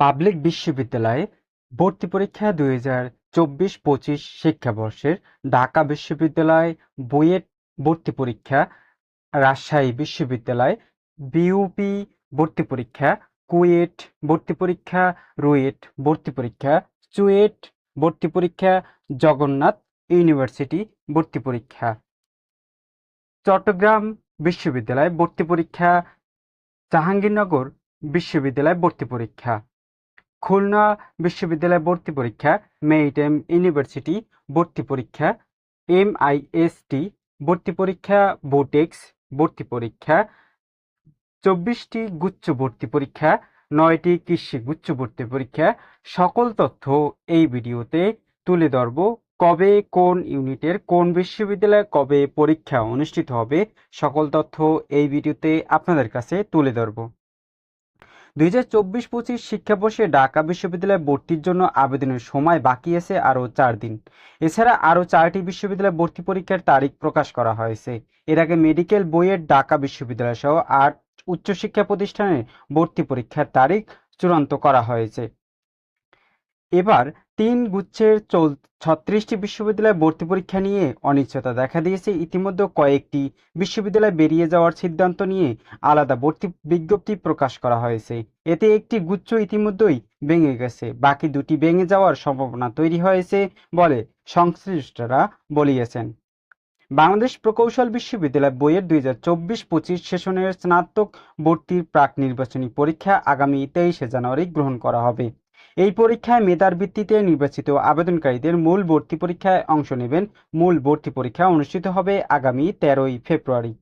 Public বিশ্ববিদ্যালয়ে ভর্তি পরীক্ষা দুই হাজার চব্বিশ পঁচিশ শিক্ষাবর্ষের ঢাকা বিশ্ববিদ্যালয় বুয়েট ভর্তি পরীক্ষা, রাজশাহী বিশ্ববিদ্যালয় বিউপি ভর্তি পরীক্ষা, কুয়েট ভর্তি পরীক্ষা, রুয়েট ভর্তি পরীক্ষা, চুয়েট ভর্তি পরীক্ষা, জগন্নাথ ইউনিভার্সিটি ভর্তি পরীক্ষা। চট্টগ্রাম বিশ্ববিদ্যালয় ভর্তি পরীক্ষা, জাহাঙ্গীরনগর বিশ্ববিদ্যালয় ভর্তি পরীক্ষা। খুলনা বিশ্ববিদ্যালয় ভর্তি পরীক্ষা মেরিটাইম ইউনিভার্সিটি ভর্তি পরীক্ষা, এমআইএসটি ভর্তি পরীক্ষা, বোটেক্স ভর্তি পরীক্ষা, চব্বিশটি গুচ্ছ ভর্তি পরীক্ষা, নয়টি কৃষি গুচ্ছ ভর্তি পরীক্ষা। সকল তথ্য এই ভিডিওতে তুলে ধরব। কবে কোন ইউনিটের কোন বিশ্ববিদ্যালয়ে কবে পরীক্ষা অনুষ্ঠিত হবে, সকল তথ্য এই ভিডিওতে আপনাদের কাছে তুলে ধরব। দুই হাজার চব্বিশ পঁচিশ শিক্ষাবর্ষে ঢাকা বিশ্ববিদ্যালয়ে ভর্তির জন্য আবেদনের সময় বাকি আছে আরও চার দিন। এছাড়া আরও চারটি বিশ্ববিদ্যালয়ে ভর্তি পরীক্ষার তারিখ প্রকাশ করা হয়েছে। এর আগে মেডিকেল বইয়ের ঢাকা বিশ্ববিদ্যালয় সহ আট উচ্চশিক্ষা প্রতিষ্ঠানের ভর্তি পরীক্ষার তারিখ চূড়ান্ত করা হয়েছে। এবার তিন গুচ্ছের চল ছত্রিশটি বিশ্ববিদ্যালয়ে ভর্তি পরীক্ষা নিয়ে অনিশ্চয়তা দেখা দিয়েছে। ইতিমধ্যে কয়েকটি বিশ্ববিদ্যালয় বেরিয়ে যাওয়ার সিদ্ধান্ত নিয়ে আলাদা ভর্তি বিজ্ঞপ্তি প্রকাশ করা হয়েছে। এতে একটি গুচ্ছ ইতিমধ্যেই ভেঙে গেছে। বাকি দুটি ভেঙে যাওয়ার সম্ভাবনা তৈরি হয়েছে বলে সংশ্লিষ্টরা বলিয়েছেন। বাংলাদেশ প্রকৌশল বিশ্ববিদ্যালয় বইয়ের দুই হাজার চব্বিশ পঁচিশ সেশনের স্নাতক ভর্তির প্রাক নির্বাচনী পরীক্ষা আগামী তেইশে জানুয়ারি গ্রহণ করা হবে। এই পরীক্ষায় মেধার ভিত্তিতে নির্বাচিত আবেদনকারীদের মূল ভর্তি পরীক্ষায় অংশ নেবেন। মূল ভর্তি পরীক্ষা অনুষ্ঠিত হবে আগামী তেরোই ফেব্রুয়ারি।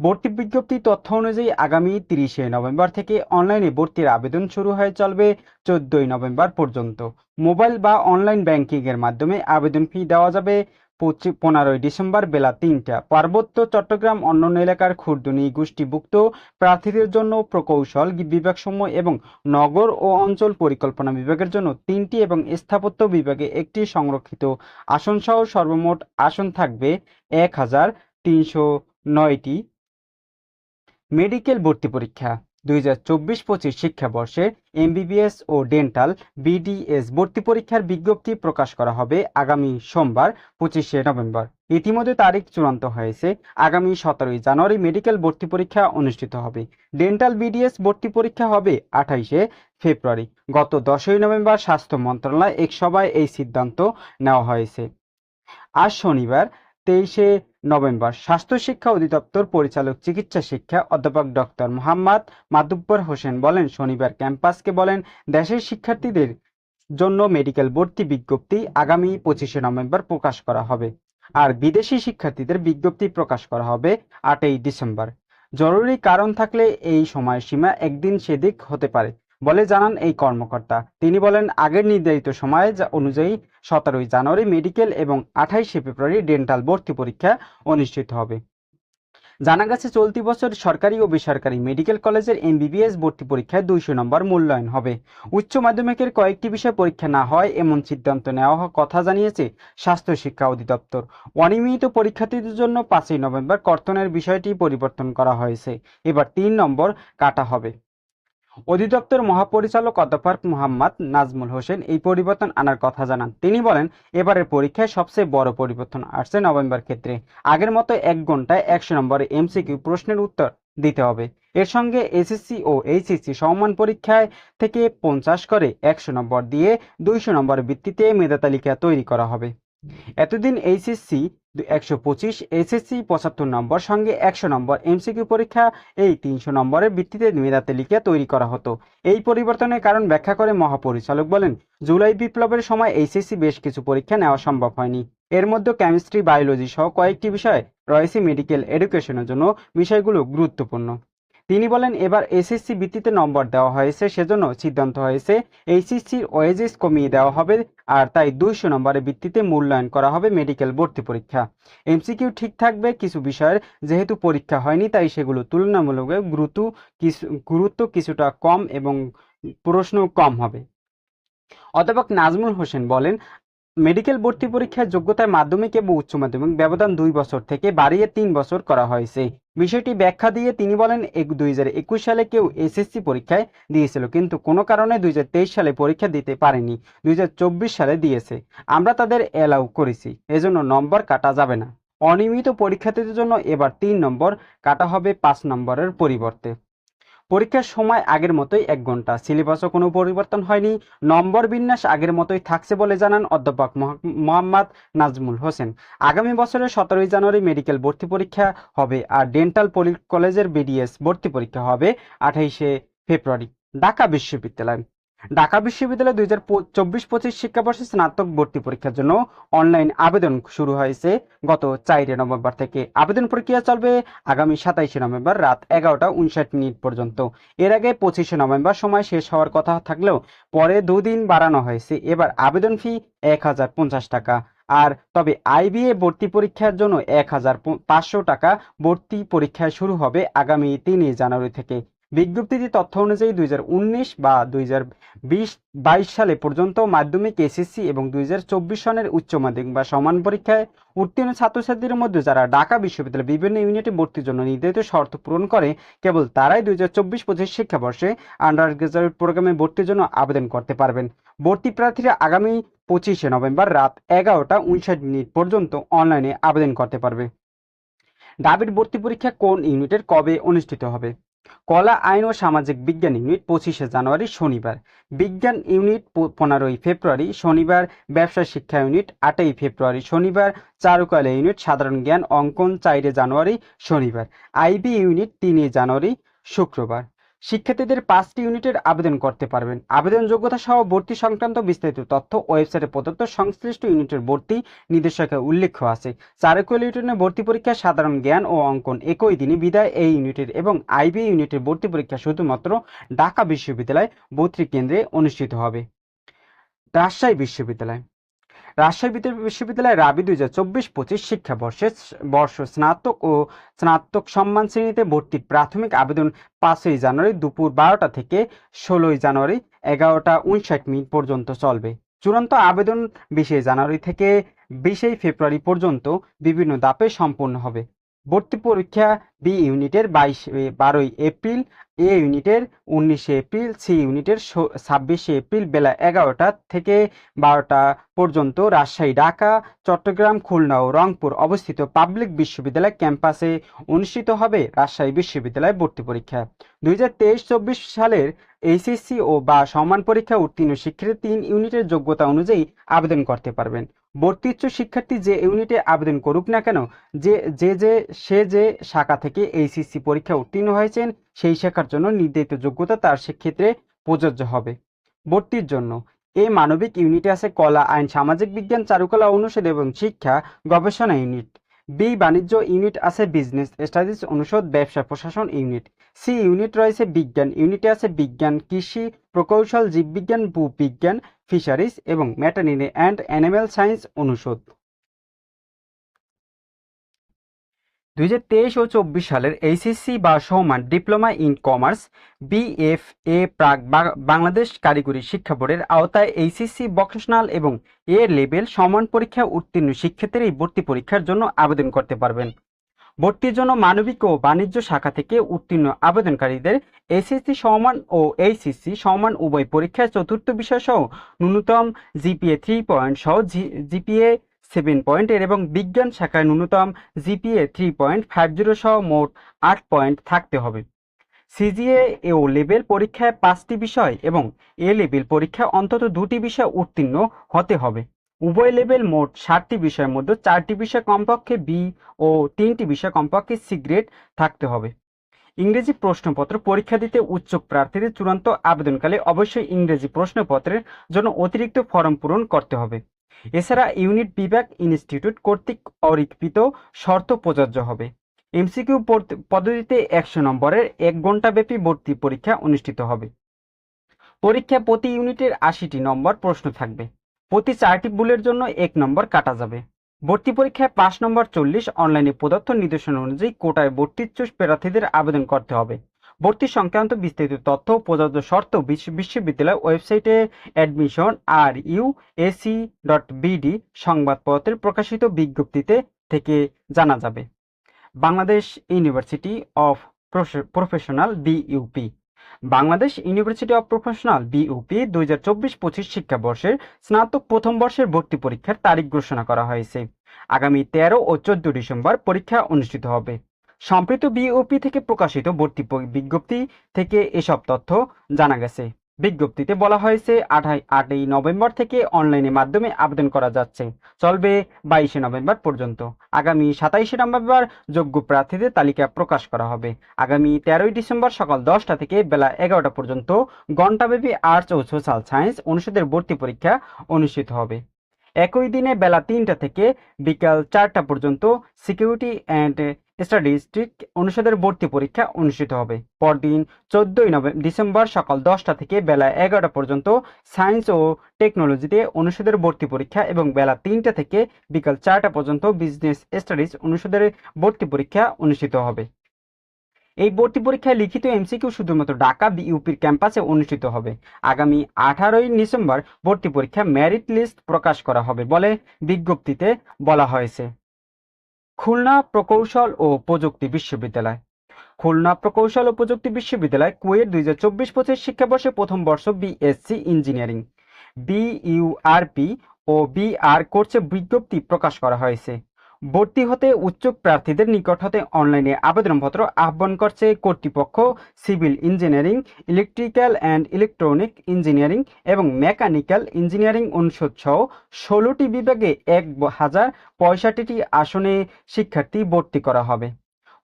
ভর্তি বিজ্ঞপ্তি তথ্য অনুযায়ী আগামী তিরিশে নভেম্বর থেকে অনলাইনে ভর্তির আবেদন শুরু হয়ে চলবে চোদ্দই নভেম্বর পর্যন্ত। মোবাইল বা অনলাইন ব্যাংকিংয়ের মাধ্যমে আবেদন ফি দেওয়া যাবে। পঁচি- পনেরোই ডিসেম্বর বেলা তিনটা। পার্বত্য চট্টগ্রাম অন্যান্য এলাকার ক্ষুদ্রনী গোষ্ঠীভুক্ত প্রার্থীদের জন্য প্রকৌশল, বিভাগসমূহ এবং নগর ও অঞ্চল পরিকল্পনা বিভাগের জন্য তিনটি এবং স্থাপত্য বিভাগে একটি সংরক্ষিত আসনসহ সর্বমোট আসন থাকবে এক হাজার তিনশো নয়টি মেডিকেল ভর্তি পরীক্ষা। দুই হাজার চব্বিশ পঁচিশ শিক্ষাবর্ষে এমবিবিএস ও ডেন্টাল বিডিএস ভর্তি পরীক্ষার বিজ্ঞপ্তি প্রকাশ করা হবে আগামী সোমবার, পঁচিশে নভেম্বর। ইতিমধ্যে তারিখ চূড়ান্ত হয়েছে। আগামী সতেরোই জানুয়ারি মেডিকেল ভর্তি পরীক্ষা অনুষ্ঠিত হবে। ডেন্টাল বিডিএস ভর্তি পরীক্ষা হবে আঠাইশে ফেব্রুয়ারি। গত দশই নভেম্বর স্বাস্থ্য মন্ত্রণালয় এক সভায় এই সিদ্ধান্ত নেওয়া হয়েছে। আজ শনিবার তেইশে নভেম্বর স্বাস্থ্য শিক্ষা অধিদপ্তর পরিচালক চিকিৎসা শিক্ষা অধ্যাপক ডক্টর মোহাম্মদ মাদুব্বর হোসেন বলেন, শনিবার ক্যাম্পাসকে বলেন, দেশের শিক্ষার্থীদের জন্য মেডিকেল ভর্তি বিজ্ঞপ্তি আগামী পঁচিশে নভেম্বর প্রকাশ করা হবে আর বিদেশি শিক্ষার্থীদের বিজ্ঞপ্তি প্রকাশ করা হবে আটই ডিসেম্বর। জরুরি কারণ থাকলে এই সময়সীমা একদিন সেদিক হতে পারে। বলে জানান এই কর্মকর্তা। তিনি বলেন, আগের নির্ধারিত সময় অনুযায়ী সতেরোই জানুয়ারি মেডিকেল এবং আঠাইশে ফেব্রুয়ারি ডেন্টাল ভর্তি পরীক্ষা অনুষ্ঠিত হবে। জানা গেছে, চলতি বছর সরকারি ও বেসরকারি মেডিকেল কলেজের এমবিবিএস ভর্তি পরীক্ষায় দুইশো নম্বর মূল্যায়ন হবে। উচ্চ মাধ্যমিকের কয়েকটি বিষয় পরীক্ষা না হয় এমন সিদ্ধান্ত নেওয়া কথা জানিয়েছে স্বাস্থ্য শিক্ষা অধিদপ্তর। অনিয়মিত পরীক্ষার্থীদের জন্য পাঁচই নভেম্বর কর্তনের বিষয়টি পরিবর্তন করা হয়েছে। এবার তিন নম্বর কাটা হবে। অধিদপ্তর মহাপরিচালক অধ্যাপক মোহাম্মদ নাজমুল হোসেন এই পরিবর্তন আনার কথা জানান। তিনি বলেন, এবারের পরীক্ষায় সবচেয়ে বড় পরিবর্তন আসছে নভেম্বর ক্ষেত্রে। আগের মতো এক ঘন্টায় একশো নম্বরে এমসিকিউ প্রশ্নের উত্তর দিতে হবে। এর সঙ্গে এসএসসি ও এইচএসসি সমমান পরীক্ষায় থেকে পঞ্চাশ করে একশো নম্বর দিয়ে দুইশো নম্বরের ভিত্তিতে মেধা তালিকা তৈরি করা হবে। এতদিন এইচএসসি একশো পঁচিশ এসএসসি পঁচাত্তর নম্বর সঙ্গে একশো নম্বর এমসিকিউ পরীক্ষা এই তিনশো নম্বরের ভিত্তিতে মেধাতে লিখে তৈরি করা হতো। এই পরিবর্তনের কারণ ব্যাখ্যা করে মহাপরিচালক বলেন, জুলাই বিপ্লবের সময় এইচএসসি বেশ কিছু পরীক্ষা নেওয়া সম্ভব হয়নি। এর মধ্যে কেমিস্ট্রি, বায়োলজি সহ কয়েকটি বিষয় রয়েছে মেডিকেল এডুকেশনের জন্য, বিষয়গুলো গুরুত্বপূর্ণ। তিনি বলেন, এবার এসএসসি ভিত্তিতে নম্বর দেওয়া হয়েছে, সেজন্য সিদ্ধান্ত হয়েছে এইচএসসির ওয়েজেস কমিয়ে দেওয়া হবে আর তাই দুইশো নম্বরের ভিত্তিতে মূল্যায়ন করা হবে মেডিকেল ভর্তি পরীক্ষা। এমসিকিউ ঠিক থাকবে কিছু বিষয়ের, যেহেতু পরীক্ষা হয়নি, তাই সেগুলো তুলনামূলকভাবে গুরুত্ব কিছু গুরুত্ব কিছুটা কম এবং প্রশ্ন কম হবে। অধ্যাপক নাজমুল হোসেন বলেন, মেডিকেল ভর্তি পরীক্ষার যোগ্যতায় মাধ্যমিক এবং উচ্চ মাধ্যমিক ব্যবধান দুই বছর থেকে বাড়িয়ে তিন বছর করা হয়েছে। বিষয়টি ব্যাখ্যা দিয়ে তিনি বলেন দুই হাজার একুশ সালে কেউ এসএসসি পরীক্ষায় দিয়েছিল, কিন্তু কোনো কারণে দুই হাজার তেইশ সালে পরীক্ষা দিতে পারেনি, দুই হাজার চব্বিশ সালে দিয়েছে। আমরা তাদের অ্যালাউ করেছি, এজন্য নম্বর কাটা যাবে না। অনিয়মিত পরীক্ষার্থীদের জন্য এবার তিন নম্বর, কাটা হবে পাঁচ নম্বরের পরিবর্তে। পরীক্ষার সময় আগের মতোই এক ঘণ্টা। সিলেবাসও কোনো পরিবর্তন হয়নি। নম্বর বিন্যাস আগের মতোই থাকছে বলে জানান অধ্যাপক মোহাম্মদ নাজমুল হোসেন। আগামী বছরের সতেরোই জানুয়ারি মেডিকেল ভর্তি পরীক্ষা হবে আর ডেন্টাল কলেজের বিডিএস ভর্তি পরীক্ষা হবে আঠাইশে ফেব্রুয়ারি। ঢাকা বিশ্ববিদ্যালয়। ঢাকা বিশ্ববিদ্যালয় দুই হাজার চব্বিশ পঁচিশ শিক্ষাবর্ষে স্নাতক ভর্তি পরীক্ষার জন্য অনলাইন আবেদন শুরু হয়েছে। গত চারই নভেম্বর থেকে আবেদন প্রক্রিয়া চলবে আগামী সাতাইশে নভেম্বর রাত এগারোটা উনষাট মিনিট পর্যন্ত। এর আগে পঁচিশে নভেম্বর সময় শেষ হওয়ার কথা থাকলেও পরে দুদিন বাড়ানো হয়েছে। এবার আবেদন ফি এক হাজার পঞ্চাশ টাকা। আর তবে আইবিএ ভর্তি পরীক্ষার জন্য এক হাজার পাঁচশো টাকা ভর্তি পরীক্ষা শুরু হবে আগামী তিনই জানুয়ারি থেকে। বিজ্ঞপ্তিটি তথ্য অনুযায়ী দুই হাজার উনিশ বা দুই বাইশ সালে পর্যন্ত মাধ্যমিক এসএসসি এবং দুই হাজার চব্বিশ সনের উচ্চ মাধ্যমিক বা সমান পরীক্ষায় উত্তীর্ণ ছাত্রছাত্রীদের মধ্যে যারা ঢাকা বিশ্ববিদ্যালয়ের বিভিন্ন ইউনিটে ভর্তির জন্য নির্ধারিত শর্ত পূরণ করে, কেবল তারাই দুই হাজার চব্বিশ পঁচিশ শিক্ষাবর্ষে আন্ডার গ্রাজুয়েট প্রোগ্রামে ভর্তির জন্য আবেদন করতে পারবেন। ভর্তি প্রার্থীরা আগামী পঁচিশে নভেম্বর রাত এগারোটা উনষাট মিনিট পর্যন্ত অনলাইনে আবেদন করতে পারবে। ডাবির ভর্তি পরীক্ষা কোন ইউনিটের কবে অনুষ্ঠিত হবে? কলা আইন ও সামাজিক বিজ্ঞান ইউনিট পঁচিশে জানুয়ারি শনিবার। বিজ্ঞান ইউনিট পনেরোই ফেব্রুয়ারি শনিবার ব্যবসা শিক্ষা ইউনিট আটই ফেব্রুয়ারি শনিবার, চারুকলা ইউনিট সাধারণ জ্ঞান অঙ্কন চারে জানুয়ারি শনিবার। আইবি ইউনিট তিনই জানুয়ারি শুক্রবার। শিক্ষার্থীদের পাঁচটি ইউনিটের আবেদন করতে পারবেন। আবেদন যোগ্যতা সহ ভর্তি সংক্রান্ত বিস্তারিত তথ্য ওয়েবসাইটে প্রদত্ত সংশ্লিষ্ট ইউনিটের ভর্তি নির্দেশকে উল্লেখ আছে। চারুকল ইউনিটের ভর্তি পরীক্ষা সাধারণ জ্ঞান ও অঙ্কন একই দিনে বিদায় এই ইউনিটের এবং আইবি ইউনিটের ভর্তি পরীক্ষা শুধুমাত্র ঢাকা বিশ্ববিদ্যালয় ভর্তি কেন্দ্রে অনুষ্ঠিত হবে। রাজশাহী বিশ্ববিদ্যালয়। রাজশাহী বিশ্ববিদ্যালয় রাবি দুই হাজার চব্বিশ পঁচিশ শিক্ষাবর্ষে বর্ষ স্নাতক ও স্নাতক সম্মান শ্রেণীতে ভর্তির প্রাথমিক আবেদন পাঁচই জানুয়ারি দুপুর বারোটা থেকে ষোলোই জানুয়ারি এগারোটা উনষাট মিনিট পর্যন্ত চলবে। চূড়ান্ত আবেদন বিশে জানুয়ারি থেকে বিশেই ফেব্রুয়ারি পর্যন্ত বিভিন্ন দাপে সম্পন্ন হবে। ভর্তি পরীক্ষা বি ইউনিটের বাইশ বারোই এপ্রিল এ ইউনিটের উনিশে এপ্রিল সি ইউনিটের ছাব্বিশে এপ্রিল বেলা এগারোটা থেকে বারোটা পর্যন্ত রাজশাহী, ঢাকা, চট্টগ্রাম, খুলনা ও রংপুর অবস্থিত পাবলিক বিশ্ববিদ্যালয় ক্যাম্পাসে অনুষ্ঠিত হবে রাজশাহী বিশ্ববিদ্যালয় ভর্তি পরীক্ষা। দুই হাজার তেইশ চব্বিশ সালের এইচএসসি ও বা সমান পরীক্ষা উত্তীর্ণ শিক্ষার্থী তিন ইউনিটের যোগ্যতা অনুযায়ী আবেদন করতে পারবেন। ভর্তিচ্ছ শিক্ষার্থী যে ইউনিটে আবেদন করুক না কেন, যে যে যে, সে যে শাখা থেকে এইচএসসি পরীক্ষা উত্তীর্ণ হয়েছেন, সেই শাখার জন্য নির্ধারিত যোগ্যতা তার সেক্ষেত্রে প্রযোজ্য হবে। ভর্তির জন্য। এই মানবিক ইউনিটে আছে কলা, আইন, সামাজিক বিজ্ঞান, চারুকলা, অনুষদ এবং শিক্ষা গবেষণা ইউনিট। বি, বাণিজ্য ইউনিট আছে বিজনেস স্টাডিজ অনুষদ, ব্যবসা, প্রশাসন ইউনিট। সি ইউনিট রয়েছে বিজ্ঞান, ইউনিটে আছে বিজ্ঞান, কৃষি, প্রকৌশল, জীববিজ্ঞান, ভূবিজ্ঞান, ফিশারিজ এবং ম্যাটার্নিটি অ্যান্ড অ্যানিম্যাল সায়েন্স অনুষদ। দু হাজার তেইশ ও চব্বিশ সালের এইচএসসি বা সমান ডিপ্লোমা ইন কমার্স, বিএফএ প্রাক বাংলাদেশ কারিগরি শিক্ষা বোর্ডের আওতায় এইচএসসি ভোকেশনাল এবং এ লেভেল সমান পরীক্ষা উত্তীর্ণ শিক্ষার্থীরা এই ভর্তি পরীক্ষার জন্য আবেদন করতে পারবেন। ভর্তির জন্য মানবিক ও বাণিজ্য শাখা থেকে উত্তীর্ণ আবেদনকারীদের এসএসসি সমান ও এইচএসসি সমান উভয় পরীক্ষায় চতুর্থ বিষয় সহ ন্যূনতম জিপিএ থ্রি পয়েন্ট সহ জিপিএ সেভেন পয়েন্টের এবং বিজ্ঞান শাখায় ন্যূনতম GPA three point five zero সহ মোট আট পয়েন্ট থাকতে হবে। সিজিএ ও লেভেল পরীক্ষায় পাঁচটি বিষয় এবং এ লেভেল পরীক্ষায় অন্তত দুটি বিষয় উত্তীর্ণ হতে হবে। উভয় লেভেল মোট ষাটটি বিষয়ের মধ্যে চারটি বিষয় কমপক্ষে বি ও তিনটি বিষয় কমপক্ষে সি গ্রেড থাকতে হবে। ইংরেজি প্রশ্নপত্র পরীক্ষা দিতে উচ্চক প্রার্থীদের চূড়ান্ত আবেদনকালে অবশ্যই ইংরেজি প্রশ্নপত্রের জন্য অতিরিক্ত ফর্ম পূরণ করতে হবে। এছাড়া ইউনিট বিভাগ ইনস্টিটিউট কর্তৃক অরিকৃত শর্ত প্রযোজ্য হবে। এমসিকিউ পদ্ধতিতে একশো নম্বরের এক ঘন্টাব্যাপী ভর্তি পরীক্ষা অনুষ্ঠিত হবে। পরীক্ষা প্রতি ইউনিটের আশিটি নম্বর প্রশ্ন থাকবে। প্রতি চারটি ভুলের জন্য এক নম্বর কাটা যাবে। ভর্তি পরীক্ষায় পাঁচ নম্বর চল্লিশ অনলাইনে প্রদত্ত নির্দেশনা অনুযায়ী কোটায় ভর্তিচ্ছুষ প্রার্থীদের আবেদন করতে হবে। ভর্তি সংক্রান্ত বিস্তারিত তথ্য ও প্রযোজ্য শর্ত বিশ্ববিদ্যালয় ওয়েবসাইটে admission R U AC dot BD সংবাদপত্রে প্রকাশিত বিজ্ঞপ্তিতে থেকে জানা যাবে। Bangladesh University of Professional BUP Bangladesh University of Professional BUP দুই হাজার চব্বিশ পঁচিশ শিক্ষাবর্ষের স্নাতক প্রথম বর্ষের ভর্তি পরীক্ষার তারিখ ঘোষণা করা হয়েছে। আগামী তেরো ও চোদ্দ ডিসেম্বর পরীক্ষা অনুষ্ঠিত হবে। সম্প্রীত বিওপি থেকে প্রকাশিত ভর্তি বিজ্ঞপ্তি থেকে এসব তথ্য জানা গেছে। বিজ্ঞপ্তিতে বলা হয়েছে, আঠাই, আটই নভেম্বর থেকে অনলাইনের মাধ্যমে আবেদন করা যাচ্ছে। চলবে বাইশে নভেম্বর পর্যন্ত। আগামী সাতাইশে নভেম্বর যোগ্য প্রার্থীদের তালিকা প্রকাশ করা হবে। আগামী তেরোই ডিসেম্বর সকাল দশটা থেকে বেলা এগারোটা পর্যন্ত ঘণ্টাব্যাপী আর্টস ও সোশ্যাল সায়েন্স অনুষদের ভর্তি পরীক্ষা অনুষ্ঠিত হবে। একই দিনে বেলা তিনটা থেকে বিকাল চারটা পর্যন্ত সিকিউরিটি অ্যান্ড স্ট্যাটিস্টিক অনুষদের ভর্তি পরীক্ষা অনুষ্ঠিত হবে। পরদিন চোদ্দই নভেম্বর ডিসেম্বর সকাল দশটা থেকে বেলা এগারোটা পর্যন্ত সায়েন্স ও টেকনোলজিতে অনুষদের ভর্তি পরীক্ষা এবং বেলা তিনটা থেকে বিকাল চারটা পর্যন্ত বিজনেস স্টাডিজ অনুষদের ভর্তি পরীক্ষা অনুষ্ঠিত হবে। এই ভর্তি পরীক্ষায় লিখিত এমসিকিউ শুধুমাত্র ঢাকা বিইউপির ক্যাম্পাসে অনুষ্ঠিত হবে। আগামী আঠারোই ডিসেম্বর ভর্তি পরীক্ষা মেরিট লিস্ট প্রকাশ করা হবে বলে বিজ্ঞপ্তিতে বলা হয়েছে। খুলনা প্রকৌশল ও প্রযুক্তি বিশ্ববিদ্যালয়। খুলনা প্রকৌশল ও প্রযুক্তি বিশ্ববিদ্যালয় কুয়েট দুই হাজার চব্বিশ পঁচিশ শিক্ষাবর্ষে প্রথম বর্ষ বিএসসি ইঞ্জিনিয়ারিং। বিইউআরপি ও বিআর কোর্সে বিজ্ঞপ্তি প্রকাশ করা হয়েছে। ভর্তি হতে উচ্চক প্রার্থীদের নিকট হতে অনলাইনে আবেদনপত্র আহ্বান করছে কর্তৃপক্ষ, civil engineering, electrical and electronic engineering এবং মেকানিক্যাল ইঞ্জিনিয়ারিং অনুষদ সহ ষোলোটি বিভাগে এক হাজার পঁয়ষট্টিটি আসনে শিক্ষার্থী ভর্তি করা হবে।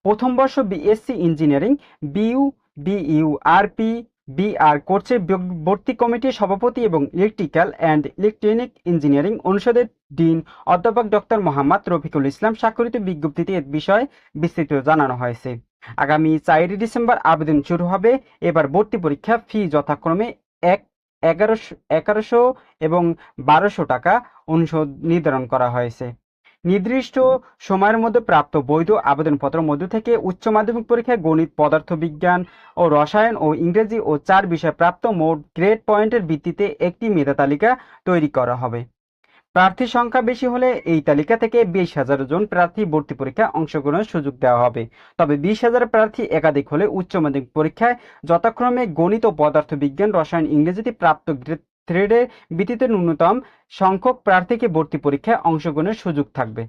প্রথম বর্ষ BSc engineering BU BURP BR big- ভর্তি কমিটির সভাপতি এবং ইলেকট্রিক্যাল অ্যান্ড ইলেকট্রনিক ইঞ্জিনিয়ারিং অনুষদের ডিন অধ্যাপক ডক্টর মোহাম্মদ রফিকুল ইসলাম স্বাক্ষরিত বিজ্ঞপ্তিতে এ বিষয়ে বিস্তৃত জানানো হয়েছে। আগামী চারই ডিসেম্বর আবেদন শুরু হবে। এবার ভর্তি পরীক্ষা ফি যথাক্রমে এক, এগারোশো এগারোশো এবং বারোশো টাকা অনুষদ নির্ধারণ করা হয়েছে। নির্দিষ্ট সময়ের মধ্যে প্রাপ্ত বৈধ আবেদনপত্র মধ্য থেকে উচ্চ মাধ্যমিক পরীক্ষায় গণিত, পদার্থবিজ্ঞান ও রসায়ন ও ইংরেজি ও চার বিষয়ে প্রাপ্ত মোট গ্রেড পয়েন্টের ভিত্তিতে একটি মেধা তালিকা তৈরি করা হবে। প্রার্থীর সংখ্যা বেশি হলে এই তালিকা থেকে বিশ হাজার জন প্রার্থী ভর্তি পরীক্ষায় অংশগ্রহণের সুযোগ দেওয়া হবে। তবে বিশ হাজার প্রার্থী একাধিক হলে উচ্চ মাধ্যমিক পরীক্ষায় যথাক্রমে গণিত ও পদার্থবিজ্ঞান, রসায়ন, ইংরেজিতে প্রাপ্ত গ্রেড থ্রেডের ভিত্তিতে ন্যূনতম সংখ্যক প্রার্থীকে ভর্তি পরীক্ষায় অংশগ্রহণের সুযোগ থাকবে।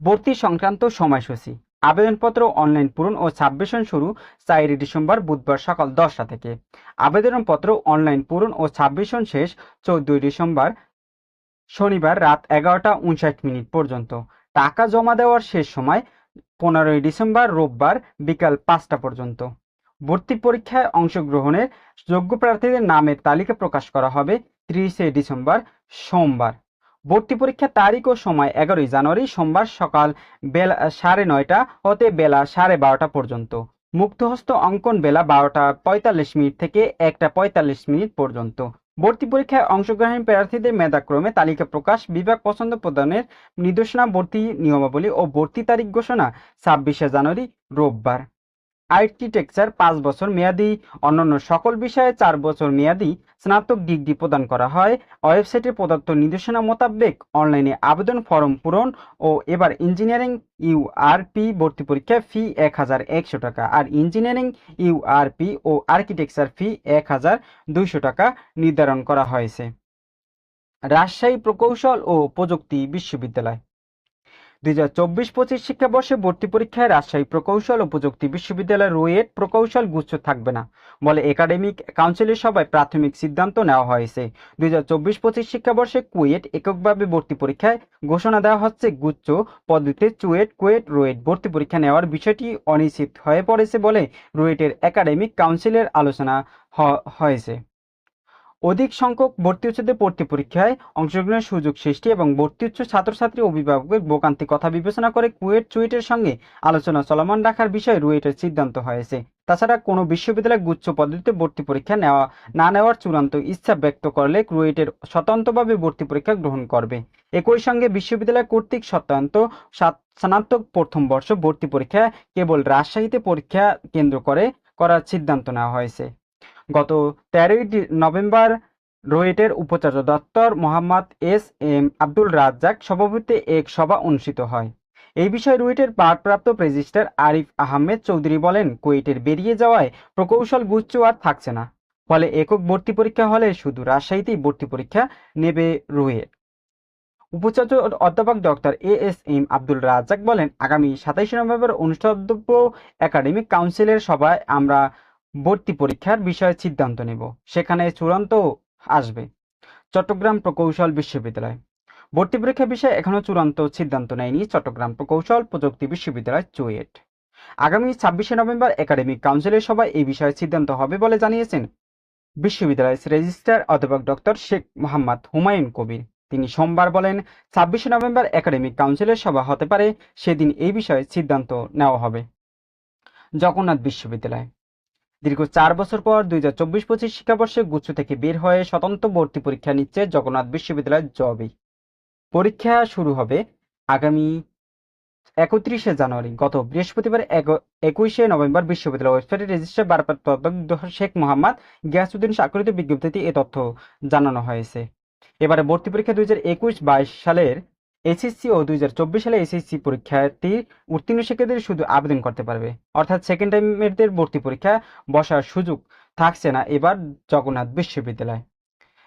ভর্তি সংক্রান্ত সময়সূচি। আবেদনপত্র অনলাইন পূরণ ও সাবমিশন শুরু চারই ডিসেম্বর বুধবার সকাল দশটা থেকে। আবেদনপত্র অনলাইন পূরণ ও সাবমিশন শেষ চৌদ্দই ডিসেম্বর শনিবার রাত এগারোটা উনষাট মিনিট পর্যন্ত। টাকা জমা দেওয়ার শেষ সময় পনেরোই ডিসেম্বর রোববার বিকাল পাঁচটা পর্যন্ত। ভর্তি পরীক্ষায় অংশগ্রহণের যোগ্য প্রার্থীদের নামের তালিকা প্রকাশ করা হবে ত্রিশে ডিসেম্বর, সোমবার। ভর্তি পরীক্ষার তারিখ ও সময় এগারোই জানুয়ারি, সোমবার সকাল বেলা সাড়ে নয়টা হতে বেলা সাড়ে বারোটা পর্যন্ত। মুক্তহস্ত অঙ্কন বেলা বারোটা পঁয়তাল্লিশ মিনিট থেকে একটা পঁয়তাল্লিশ মিনিট পর্যন্ত। ভর্তি পরীক্ষায় অংশগ্রহণ প্রার্থীদের মেধাক্রমে তালিকা প্রকাশ, বিভাগ পছন্দ প্রদানের নির্দেশনা, ভর্তি নিয়মাবলী ও ভর্তি তারিখ ঘোষণা ছাব্বিশে জানুয়ারি রোববার। আর্কিটেকচার পাঁচ বছর মেয়াদি। অন্যান্য সকল বিষয়ে চার বছর মেয়াদি স্নাতক ডিগ্রি প্রদান করা হয়। ওয়েবসাইটে প্রদত্ত নির্দেশনা মোতাবেক অনলাইনে আবেদন ফর্ম পূরণ ও এবার ইঞ্জিনিয়ারিং ইউআরপি ভর্তি পরীক্ষায় ফি এক হাজার একশো টাকা আর ইঞ্জিনিয়ারিং ইউআরপি ও আর্কিটেকচার ফি এক হাজার দুইশো টাকা নির্ধারণ করা হয়েছে। রাজশাহী প্রকৌশল ও প্রযুক্তি বিশ্ববিদ্যালয়। দুই হাজার চব্বিশ পঁচিশ শিক্ষাবর্ষে ভর্তি পরীক্ষায় রাজশাহী প্রকৌশল ও প্রযুক্তি বিশ্ববিদ্যালয় রুয়েট প্রকৌশল গুচ্ছ থাকবে না, বলে একাডেমিক কাউন্সিলের সভায় প্রাথমিক সিদ্ধান্ত নেওয়া হয়েছে। দুই হাজার চব্বিশ পঁচিশ শিক্ষাবর্ষে কুয়েট এককভাবে ভর্তি পরীক্ষায় ঘোষণা দেওয়া হচ্ছে গুচ্ছ পদ্ধতিতে চুয়েট, কুয়েট, রুয়েট ভর্তি পরীক্ষা নেওয়ার বিষয়টি অনিশ্চিত হয়ে পড়েছে বলে রুয়েটের একাডেমিক কাউন্সিলের আলোচনা হয়েছে। অধিক সংখ্যক ভর্তি উচ্চতে ভর্তি পরীক্ষায় অংশগ্রহণের সুযোগ সৃষ্টি এবং ভর্তি উচ্চ ছাত্রছাত্রী অভিভাবকের ভোগান্তি কথা বিবেচনা করে কুয়েট চুয়েটের সঙ্গে আলোচনা চলমান রাখার বিষয়ে রুয়েটের সিদ্ধান্ত হয়েছে। তাছাড়া কোনো বিশ্ববিদ্যালয় গুচ্ছ পদ্ধতিতে ভর্তি পরীক্ষা নেওয়া, না নেওয়ার চূড়ান্ত ইচ্ছা ব্যক্ত করলে রুয়েটের স্বতন্ত্রভাবে ভর্তি পরীক্ষা গ্রহণ করবে। একই সঙ্গে বিশ্ববিদ্যালয় কর্তৃক স্বতন্ত্র স্নাতক প্রথম বর্ষ ভর্তি পরীক্ষা কেবল রাজশাহীতে পরীক্ষা কেন্দ্র করে করার সিদ্ধান্ত নেওয়া হয়েছে। গত তেরোই নভেম্বর রোয়েটের উপাচার্য দপ্তর মোহাম্মদ এস এম আব্দুল রাজ্জাক সভাপতিত্বে এক সভা অনুষ্ঠিত হয়। এই বিষয়ে রুয়েটের ভারপ্রাপ্ত রেজিস্ট্রার আরিফ আহমেদ চৌধুরী বলেন, কুয়েটের বেরিয়ে যাওয়ায় প্রকৌশল গুচ্ছ আর থাকছে না। ফলে একক ভর্তি পরীক্ষা হলে শুধু রাজশাহীতেই ভর্তি পরীক্ষা নেবে রুয়েট। উপাচার্য অধ্যাপক doctor A S M Abdul Razzak বলেন, আগামী সাতাইশে নভেম্বর অনুষ্ঠিতব্য একাডেমিক কাউন্সিলের সভায় আমরা ভর্তি পরীক্ষার বিষয়ে সিদ্ধান্ত নেব। সেখানে চূড়ান্ত আসবে। চট্টগ্রাম প্রকৌশল বিশ্ববিদ্যালয়। ভর্তি পরীক্ষা বিষয়ে এখনও চূড়ান্ত সিদ্ধান্ত নেয়নি চট্টগ্রাম প্রকৌশল প্রযুক্তি বিশ্ববিদ্যালয় চুয়েট। আগামী ছাব্বিশে নভেম্বর একাডেমিক কাউন্সিলের সভায় এই বিষয়ে সিদ্ধান্ত হবে বলে জানিয়েছেন বিশ্ববিদ্যালয়ের রেজিস্ট্রার অধ্যাপক ডক্টর শেখ মোহাম্মদ হুমায়ুন কবির। তিনি সোমবার বলেন, ছাব্বিশে নভেম্বর একাডেমিক কাউন্সিলের সভা হতে পারে, সেদিন এই বিষয়ে সিদ্ধান্ত নেওয়া হবে। জগন্নাথ বিশ্ববিদ্যালয়। দীর্ঘ চার বছর পর দুই হাজার চব্বিশ পঁচিশ শিক্ষাবর্ষে গুচ্ছ থেকে বের হয়ে স্বতন্ত্র ভর্তি পরীক্ষা নিচ্ছে জগন্নাথ বিশ্ববিদ্যালয় জবি পরীক্ষা শুরু হবে আগামী একত্রিশে জানুয়ারি, গত বৃহস্পতিবার একুশে নভেম্বর বিশ্ববিদ্যালয় ওয়েবসাইটে রেজিস্টার অধ্যক্ষ শেখ মোহাম্মদ গিয়াসুদ্দিন স্বাক্ষরিত বিজ্ঞপ্তিতে এ তথ্য জানানো হয়েছে। এবারে ভর্তি পরীক্ষা দুই হাজার একুশ বাইশ সালের এসএসসি ও দুই হাজার চব্বিশ সালে এসএসসি পরীক্ষার্থী উত্তীর্ণ শিক্ষার্থীদের শুধু আবেদন করতে পারবে। অর্থাৎ সেকেন্ড টাইমেরদের ভর্তি পরীক্ষা বসার সুযোগ থাকছে না এবার জগন্নাথ বিশ্ববিদ্যালয়।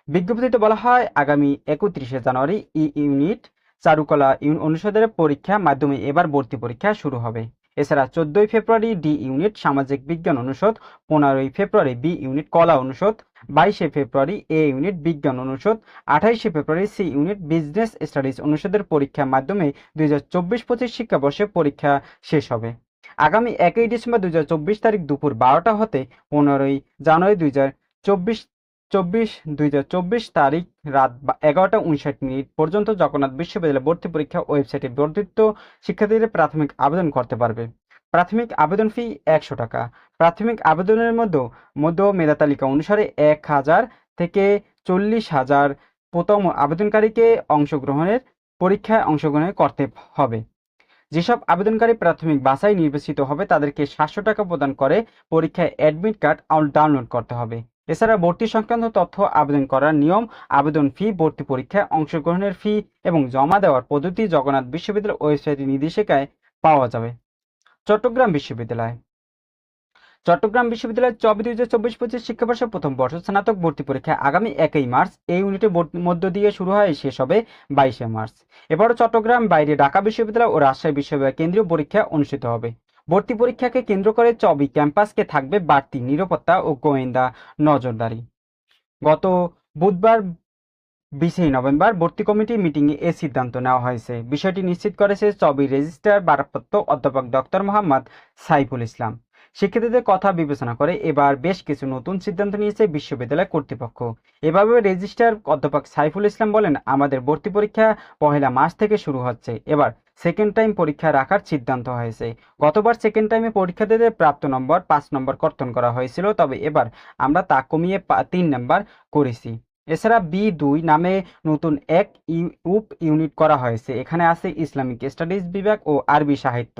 বিজ্ঞপ্তিতে বলা হয়, আগামী একত্রিশে জানুয়ারি ই ইউনিট চারুকলা ইউন অনুষদের পরীক্ষা মাধ্যমে এবার ভর্তি পরীক্ষা শুরু হবে। এছাড়া চোদ্দই ফেব্রুয়ারি ডি ইউনিট সামাজিক বিজ্ঞান অনুষদ, পনেরোই ফেব্রুয়ারি বি ইউনিট কলা অনুষদ, বাইশে ফেব্রুয়ারি এ ইউনিট বিজ্ঞান অনুষদ, আঠাইশে February C unit business studies অনুষদের পরীক্ষার মাধ্যমে দুই হাজার চব্বিশ পঁচিশ শিক্ষাবর্ষে পরীক্ষা শেষ হবে। আগামী একই ডিসেম্বর দুই হাজার চব্বিশ তারিখ দুপুর বারোটা হতে পনেরোই জানুয়ারি দুই চব্বিশ চব্বিশ, দুই চব্বিশ তারিখ রাত এগারোটা উনষাট মিনিট পর্যন্ত জগন্নাথ বিশ্ববিদ্যালয় ভর্তি পরীক্ষা ওয়েবসাইটে বর্ধিত শিক্ষার্থীদের প্রাথমিক আবেদন করতে পারবে। প্রাথমিক আবেদন ফি একশো টাকা। প্রাথমিক আবেদনের মধ্যে, মধ্য মেধা তালিকা অনুসারে এক হাজার থেকে চল্লিশ হাজার প্রথম আবেদনকারীকে অংশগ্রহণের পরীক্ষায় অংশগ্রহণ করতে হবে। যেসব আবেদনকারী প্রাথমিক বাছাই নির্বাচিত হবে তাদেরকে সাতশো টাকা প্রদান করে পরীক্ষায় অ্যাডমিট কার্ড ডাউনলোড করতে হবে। এছাড়া ভর্তি সংক্রান্ত তথ্য আবেদন করার নিয়ম, আবেদন ফি, ভর্তি পরীক্ষায় অংশগ্রহণের ফি এবং জমা দেওয়ার পদ্ধতি জগন্নাথ বিশ্ববিদ্যালয় ওয়েবসাইটের নির্দেশিকায় পাওয়া যাবে। চট্টগ্রাম বিশ্ববিদ্যালয়। চট্টগ্রাম বিশ্ববিদ্যালয়ের চব্বিশ দুই হাজার চব্বিশ পঁচিশ শিক্ষাবর্ষের প্রথম বর্ষ স্নাতক ভর্তি পরীক্ষা আগামী একই মার্চ, এই ইউনিটের মধ্য দিয়ে শুরু হয়, শেষ হবে বাইশে মার্চ। এবারও চট্টগ্রাম, বাইরে ঢাকা বিশ্ববিদ্যালয় ও রাজশাহী বিশ্ববিদ্যালয় কেন্দ্রীয় পরীক্ষা অনুষ্ঠিত হবে। ভর্তি পরীক্ষাকে কেন্দ্র করে চবি ক্যাম্পাসকে থাকবে বাড়তি নিরাপত্তা ও গোয়েন্দা নজরদারি। গত বুধবার বিশেই নভেম্বর ভর্তি কমিটি মিটিংয়ে এ সিদ্ধান্ত নেওয়া হয়েছে। বিষয়টি নিশ্চিত করেছে চবি রেজিস্ট্রার ভারপ্রাপ্ত অধ্যাপক ডক্টর মোহাম্মদ সাইফুল ইসলাম। শিক্ষার্থীদের কথা বিবেচনা করে এবার বেশ কিছু নতুন সিদ্ধান্ত নিয়েছে বিশ্ববিদ্যালয় কর্তৃপক্ষ। এভাবে রেজিস্ট্রার অধ্যাপক সাইফুল ইসলাম বলেন, আমাদের ভর্তি পরীক্ষা পহেলা মাস থেকে শুরু হচ্ছে। এবার সেকেন্ড টাইম পরীক্ষা রাখার সিদ্ধান্ত হয়েছে। গতবার সেকেন্ড টাইমে পরীক্ষার্থীদের প্রাপ্ত নম্বর পাঁচ নম্বর কর্তন করা হয়েছিল, তবে এবার আমরা তা কমিয়ে তিন নম্বর করেছি। এছাড়া বি দুই নামে নতুন এক উপ ইউনিট করা হয়েছে। এখানে আছে ইসলামিক স্টাডিজ বিভাগ ও আরবি সাহিত্য।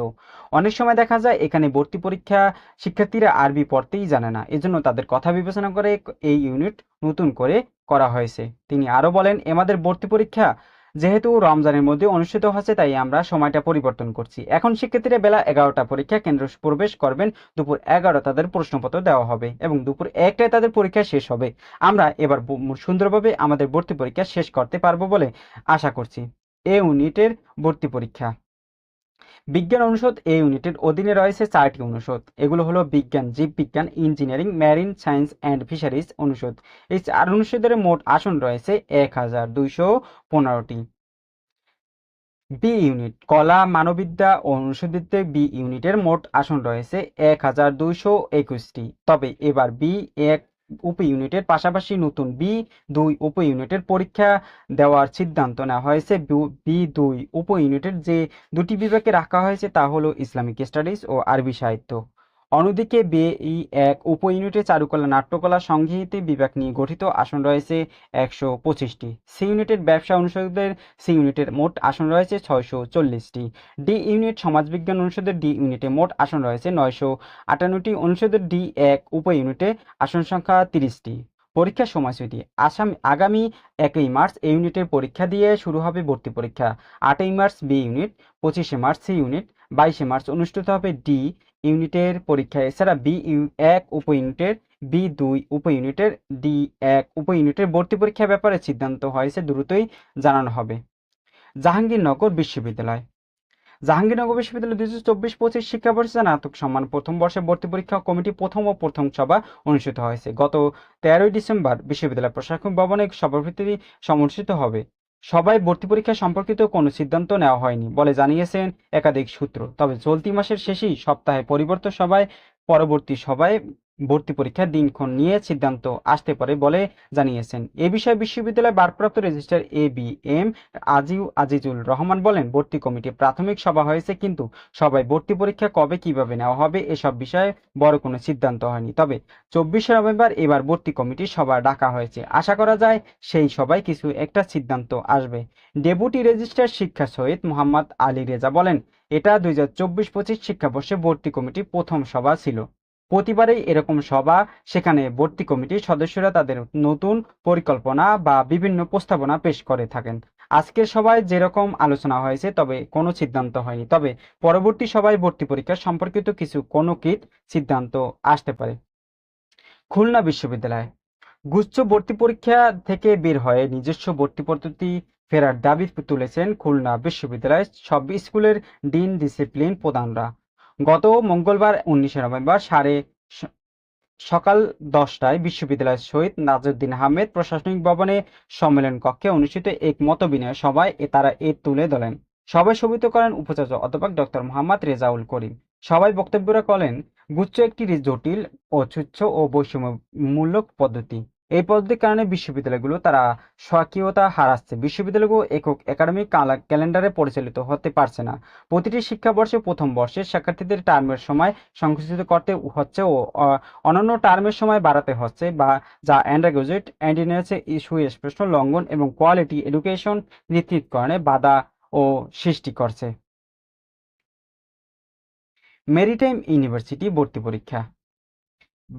অনেক সময় দেখা যায় এখানে ভর্তি পরীক্ষা শিক্ষার্থীরা আরবি পড়তেই জানে না। এজন্য তাদের কথা বিবেচনা করে এই ইউনিট নতুন করে করা হয়েছে। তিনি আরও বলেন এমাদের ভর্তি পরীক্ষা যেহেতু রমজানের মধ্যে অনুষ্ঠিত হচ্ছে, তাই আমরা সময়টা পরিবর্তন করছি। এখন শিক্ষার্থীরা বেলা এগারোটা পরীক্ষা কেন্দ্র প্রবেশ করবেন, দুপুর এগারো তাদের প্রশ্নপত্র দেওয়া হবে এবং দুপুর একটায় তাদের পরীক্ষা শেষ হবে। আমরা এবার সুন্দরভাবে আমাদের ভর্তি পরীক্ষা শেষ করতে পারব বলে আশা করছি। এ ইউনিটের ভর্তি পরীক্ষা। বিজ্ঞান অনুষদ এই ইউনিটের অধীনে রয়েছে চারটি অনুষদ। এগুলো হলো বিজ্ঞান, জীববিজ্ঞান, engineering marine science and fisheries অনুষদ। এই চার অনুষদের মোট আসন রয়েছে এক হাজার দুইশো পনেরোটি। বি ইউনিট, কলা মানবিদ্যা ও অনুষদিতে বি ইউনিটের মোট আসন রয়েছে এক হাজার দুইশো একুশটি। তবে এবার বি, এক উপ ইউনিটের পাশাপাশি নতুন বি দুই উপ ইউনিটের পরীক্ষা দেওয়ার সিদ্ধান্ত নেওয়া হয়েছে। বি দুই উপ ইউনিটের যে দুটি বিভাগে রাখা হয়েছে তা হলো ইসলামিক স্টাডিজ ও আরবি সাহিত্য। অন্যদিকে বিই এক উপ ইউনিটে চারুকলা নাট্যকলা সংগীত বিভাগ নিয়ে গঠিত আসন রয়েছে একশো পঁচিশটি। সি ইউনিটের ব্যবসা অনুষদের সি ইউনিটের মোট আসন রয়েছে ছয়শো চল্লিশটি। ডি ইউনিট সমাজবিজ্ঞান অনুষদের ডি ইউনিটে মোট আসন রয়েছে নয়শো আটান্নটি। অনুষদের ডি এক উপ ইউনিটে আসন সংখ্যা তিরিশটি। পরীক্ষার সময়সূচি। আসাম আগামী একই মার্চ এ ইউনিটের পরীক্ষা দিয়ে শুরু হবে ভর্তি পরীক্ষা। আটই মার্চ বি ইউনিট, পঁচিশে মার্চ সি ইউনিট, বাইশে মার্চ অনুষ্ঠিত হবে ডি ইউনিটের পরীক্ষা এছাড়া বি এক উপ ইউনিটের বি দুই উপ ইউনিটের ডি এক উপ ইউনিটের ভর্তি পরীক্ষার ব্যাপারে সিদ্ধান্ত হয়েছে দ্রুতই জানানো হবে। জাহাঙ্গীরনগর বিশ্ববিদ্যালয়। জাহাঙ্গীরনগর বিশ্ববিদ্যালয় দুই হাজার চব্বিশ পঁচিশ শিক্ষাবর্ষে স্নাতক সম্মান প্রথম বর্ষে ভর্তি পরীক্ষা কমিটি প্রথম ও প্রথম সভা অনুষ্ঠিত হয়েছে। গত তেরোই ডিসেম্বর বিশ্ববিদ্যালয় প্রশাসন ভবনে সভাপতি অনুষ্ঠিত হবে। সবাই ভর্তি পরীক্ষা সম্পর্কিত কোনো সিদ্ধান্ত নেওয়া হয়নি বলে জানিয়েছেন একাধিক সূত্র। তবে চলতি মাসের শেষেই সপ্তাহে পরিবর্তন সভায় পরবর্তী সভায় ভর্তি পরীক্ষার দিনক্ষণ নিয়ে সিদ্ধান্ত আসতে পারে বলে জানিয়েছেন। এ বিষয়ে বিশ্ববিদ্যালয় ভারপ্রাপ্ত রেজিস্ট্রার এ বি এম আজিউ আজিজুল রহমান বলেন, ভর্তি কমিটি প্রাথমিক সভা হয়েছে কিন্তু সবাই ভর্তি পরীক্ষা কবে কীভাবে নেওয়া হবে এসব বিষয়ে বড় কোনো সিদ্ধান্ত হয়নি। তবে চব্বিশে নভেম্বর এবার ভর্তি কমিটির সভা ডাকা হয়েছে। আশা করা যায় সেই সবাই কিছু একটা সিদ্ধান্ত আসবে। ডেপুটি রেজিস্ট্রার শিক্ষা সহিত মোহাম্মদ আলী রেজা বলেন, এটা দুই হাজার চব্বিশ পঁচিশ শিক্ষাবর্ষে ভর্তি কমিটির প্রথম সভা ছিল। প্রতিবারেই এরকম সভা, সেখানে ভর্তি কমিটির সদস্যরা তাদের নতুন পরিকল্পনা বা বিভিন্ন প্রস্তাবনা পেশ করে থাকেন। আজকের সভায় যেরকম আলোচনা হয়েছে, তবে কোনো সিদ্ধান্ত হয়নি। তবে পরবর্তী সভায় ভর্তি পরীক্ষা সম্পর্কিত কিছু কোনো কিট সিদ্ধান্ত আসতে পারে। খুলনা বিশ্ববিদ্যালয়। গুচ্ছ ভর্তি পরীক্ষা থেকে বের হয়ে নিজস্ব ভর্তি পদ্ধতি ফেরার দাবি তুলেছেন খুলনা বিশ্ববিদ্যালয়ের সব স্কুলের ডিন ডিসিপ্লিন প্রধানরা। গত মঙ্গলবার উনিশে নভেম্বর সাড়ে সকাল দশটায় বিশ্ববিদ্যালয়ের শহীদ নাজউদ্দিন আহমেদ প্রশাসনিক ভবনে সম্মেলন কক্ষে অনুষ্ঠিত এক মত বিনিময় সভায় তারা এ তুলে ধরেন সভায় সবিত করেন উপাচার্য অধ্যাপক ডক্টর মোহাম্মদ রেজাউল করিম। সবাই বক্তব্যরা করেন গুচ্ছ একটি জটিল তুচ্ছ ও বৈষম্যমূলক পদ্ধতি। এই পদ্ধতির কারণে বিশ্ববিদ্যালয়গুলো তারা স্বকীয়তা হারাচ্ছে। বিশ্ববিদ্যালয়গুলো একক একাডেমিক ক্যালেন্ডারে পরিচালিত হতে পারছে না। প্রতিটি শিক্ষাবর্ষে প্রথম বর্ষের শিক্ষার্থীদের টার্মের সময় সংকুচিত করতে হচ্ছে ও অন্যান্য টার্মের সময় বাড়াতে হচ্ছে বা, যা অ্যান্ডার গ্রাজুয়েট অ্যান্ডিনেসে ইস্যু স্পষ্ট লঙ্ঘন এবং কোয়ালিটি এডুকেশন নিশ্চিতকরণে বাধা ও সৃষ্টি করছে। মেরিটাইম ইউনিভার্সিটি ভর্তি পরীক্ষা।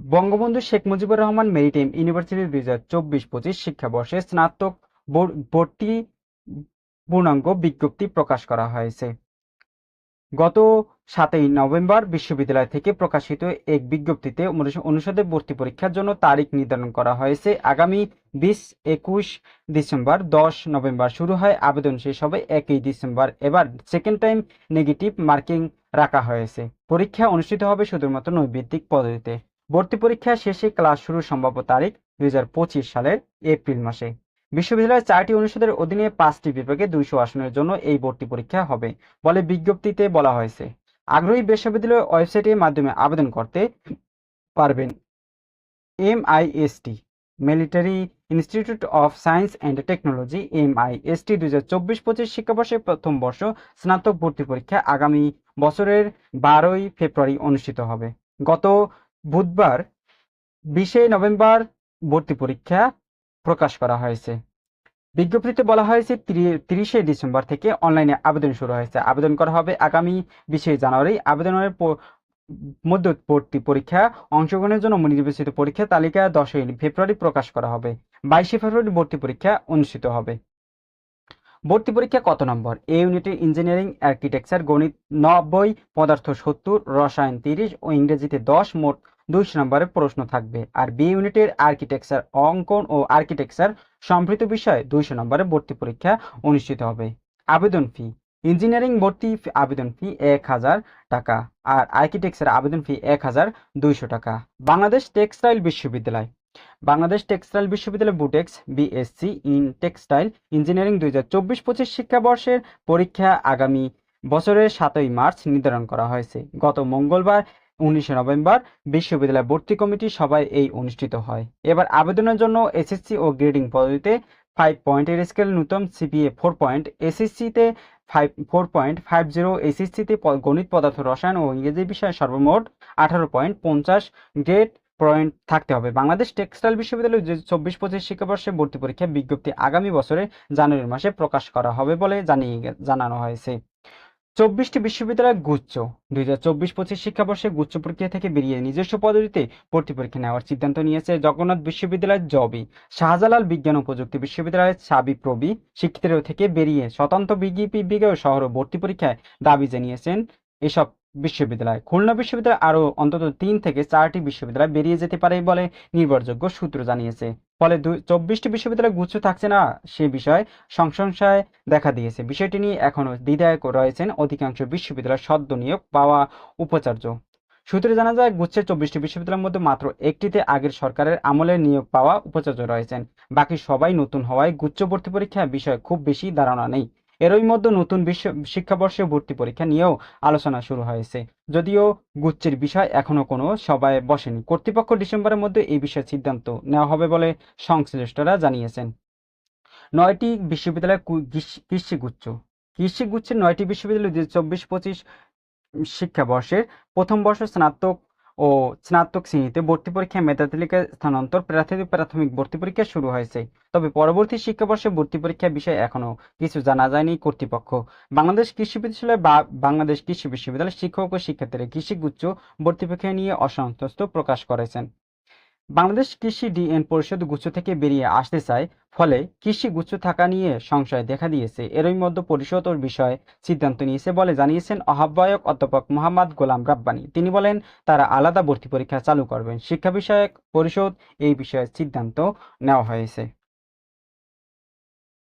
বঙ্গবন্ধু শেখ মুজিবুর রহমান মেরিটাইম ইউনিভার্সিটি দুই হাজার চব্বিশ পঁচিশ শিক্ষাবর্ষে স্নাতক ভর- ভর্তি পূর্ণাঙ্গ বিজ্ঞপ্তি প্রকাশ করা হয়েছে। গত সাতই নভেম্বর বিশ্ববিদ্যালয় থেকে প্রকাশিত এক বিজ্ঞপ্তিতে অনুষ- অনুষদে ভর্তি পরীক্ষার জন্য তারিখ নির্ধারণ করা হয়েছে। আগামী বিশ একুশ ডিসেম্বর দশ নভেম্বর শুরু হয়, আবেদন শেষ হবে একই ডিসেম্বর। এবার সেকেন্ড টাইম নেগেটিভ মার্কিং রাখা হয়েছে। পরীক্ষা অনুষ্ঠিত হবে শুধুমাত্র নৈবিত্তিক পদ্ধতিতে। ভর্তি পরীক্ষা শেষে ক্লাস শুরুর সম্ভাব্য তারিখ দুই হাজার পঁচিশ সালের এপ্রিল মাসে। বিশ্ববিদ্যালয়ের চারটি অনুষদের অধীনে পাঁচটি বিভাগে দুইশো আসনের জন্য এই ভর্তি পরীক্ষা হবে বলে বিজ্ঞপ্তিতে বলা হয়েছে। আগ্রহী বিশ্ববিদ্যালয় ওয়েবসাইটের মাধ্যমে আবেদন করতে পারবেন। M MIST, Military Institute of Science and Technology M MIST, দুই হাজার চব্বিশ পঁচিশ শিক্ষাবর্ষের প্রথম বর্ষ স্নাতক ভর্তি পরীক্ষা আগামী বছরের বারোই ফেব্রুয়ারি অনুষ্ঠিত হবে। গত বুধবার বিশে নভেম্বর ভর্তি পরীক্ষা প্রকাশ করা হয়েছে। বিজ্ঞপ্তিতে বলা হয়েছে তিরিশে ডিসেম্বর থেকে অনলাইনে আবেদন শুরু হয়েছে। আবেদন করা হবে আগামী বিশে জানুয়ারি। আবেদনের মধ্যবর্তী পরীক্ষা অংশগ্রহণের জন্য নির্বাচিত পরীক্ষা তালিকা দশই ফেব্রুয়ারি প্রকাশ করা হবে। বাইশে ফেব্রুয়ারি ভর্তি পরীক্ষা অনুষ্ঠিত হবে। ভর্তি পরীক্ষা কত নম্বর? এ ইউনিটের ইঞ্জিনিয়ারিং, আর্কিটেকচার, গণিত নব্বই, পদার্থ সত্তর, রসায়ন তিরিশ ও ইংরেজিতে দশ, মোট দুইশো নম্বরের প্রশ্ন থাকবে, আর বি ইউনিটের আর্কিটেকচার অঙ্কন ও আর্কিটেকচার সম্পৃক্ত বিষয়ে দুইশো নম্বরের ভর্তি পরীক্ষা অনুষ্ঠিত হবে। আবেদন ফি ইঞ্জিনিয়ারিং ভর্তি আবেদন ফি এক হাজার টাকা, আর আর্কিটেকচার আবেদন ফি এক হাজার দুইশো টাকা। বাংলাদেশ টেক্সটাইল বিশ্ববিদ্যালয়, বাংলাদেশ টেক্সটাইল বিশ্ববিদ্যালয় BUTEX BSc in textile engineering দুই হাজার চব্বিশ পঁচিশ শিক্ষাবর্ষের পরীক্ষা আগামী বছরের সাতই মার্চ নির্ধারণ করা হয়েছে। গত মঙ্গলবার উনিশে নভেম্বর বিশ্ববিদ্যালয় ভর্তি কমিটি সভায় এই অনুষ্ঠিত হয়। এবার আবেদনের জন্য এসএসসি ও গ্রেডিং পদ্ধতিতে ফাইভ পয়েন্টের স্কেল নূতন সিপিএ ফোর পয়েন্ট এসএসসিতে five four point five zero এসএসসিতে গণিত পদার্থ রসায়ন ও ইংরেজি বিষয়ে সর্বমোট আঠারো পয়েন্ট পঞ্চাশ গ্রেড পয়েন্ট থাকতে হবে। বাংলাদেশ টেক্সটাইল বিশ্ববিদ্যালয় চব্বিশ পঁচিশ শিক্ষাবর্ষে ভর্তি পরীক্ষা বিজ্ঞপ্তি আগামী বছরে জানুয়ারি মাসে প্রকাশ করা হবে বলে জানিয়ে, জানানো হয়েছে। চব্বিশটি বিশ্ববিদ্যালয় গুচ্ছ। দুই হাজার চব্বিশ পঁচিশ শিক্ষাবর্ষে গুচ্ছ প্রক্রিয়া থেকে বেরিয়ে নিজস্ব পদ্ধতিতে ভর্তি পরীক্ষা নেওয়ার সিদ্ধান্ত নিয়েছে জগন্নাথ বিশ্ববিদ্যালয়ের জবি। শাহজালাল বিজ্ঞান ও প্রযুক্তি বিশ্ববিদ্যালয়ের সাবি প্রবি শিক্ষিতরা থেকে বেরিয়ে স্বতন্ত্র বিজেপি বিজ্ঞ শহর ভর্তি পরীক্ষায় দাবি জানিয়েছেন। এসব বিশ্ববিদ্যালয়। খুলনা বিশ্ববিদ্যালয় আরও অন্তত তিন থেকে চারটি বিশ্ববিদ্যালয় বেরিয়ে যেতে পারে বলে নির্ভরযোগ্য সূত্র জানিয়েছে। ফলে চব্বিশটি বিশ্ববিদ্যালয় গুচ্ছ থাকছে না সে বিষয়ে সংশয় দেখা দিয়েছে। বিষয়টি নিয়ে এখনও দ্বিধায় রয়েছেন অধিকাংশ বিশ্ববিদ্যালয় সদ্য নিয়োগ পাওয়া উপাচার্য। সূত্রে জানা যায়, গুচ্ছের চব্বিশটি বিশ্ববিদ্যালয়ের মধ্যে মাত্র একটিতে আগের সরকারের আমলে নিয়োগ পাওয়া উপাচার্য রয়েছেন। বাকি সবাই নতুন হওয়ায় গুচ্ছ ভর্তি পরীক্ষা বিষয়ে খুব বেশি ধারণা নেই। এরই মধ্যে নতুন বিশ্ব শিক্ষাবর্ষে ভর্তি পরীক্ষা নিয়েও আলোচনা শুরু হয়েছে। যদিও গুচ্ছের বিষয় এখনও কোনো সভায় বসেনি। কর্তৃপক্ষ ডিসেম্বরের মধ্যে এই বিষয়ে সিদ্ধান্ত নেওয়া হবে বলে সংশ্লিষ্টরা জানিয়েছেন। নয়টি বিশ্ববিদ্যালয় কৃষিগুচ্ছ। কৃষিগুচ্ছের নয়টি বিশ্ববিদ্যালয় দুই চব্বিশ পঁচিশ শিক্ষাবর্ষের প্রথম বর্ষ স্নাতক ও স্নাতক শ্রেণীতে ভর্তি পরীক্ষায় মেধা তালিকায় স্থানান্তর প্রার্থীদের প্রাথমিক ভর্তি পরীক্ষা শুরু হয়েছে। তবে পরবর্তী শিক্ষাবর্ষে ভর্তি পরীক্ষার বিষয়ে এখনও কিছু জানা যায়নি কর্তৃপক্ষ। বাংলাদেশ কৃষি বিশ্ববিদ্যালয় বা বাংলাদেশ কৃষি বিশ্ববিদ্যালয়ের শিক্ষক ও শিক্ষার্থীরা কৃষি গুচ্ছ ভর্তি পরীক্ষা নিয়ে অসন্তুষ্ট প্রকাশ করেছেন। বাংলাদেশ কৃষি ডিএন পরিষদ গুচ্ছ থেকে বেরিয়ে আসতে চায়, ফলে কৃষি গুচ্ছ থাকা নিয়ে সংশয় দেখা দিয়েছে। এরই মধ্যে পরিষদ ওর বিষয়ে সিদ্ধান্ত নিয়েছে বলে জানিয়েছেন আহ্বায়ক অধ্যাপক মোহাম্মদ গোলাম রাব্বানি। তিনি বলেন, তারা আলাদা ভর্তি পরীক্ষা চালু করবেন। শিক্ষা বিষয়ক পরিষদ এই বিষয়ে সিদ্ধান্ত নেওয়া হয়েছে।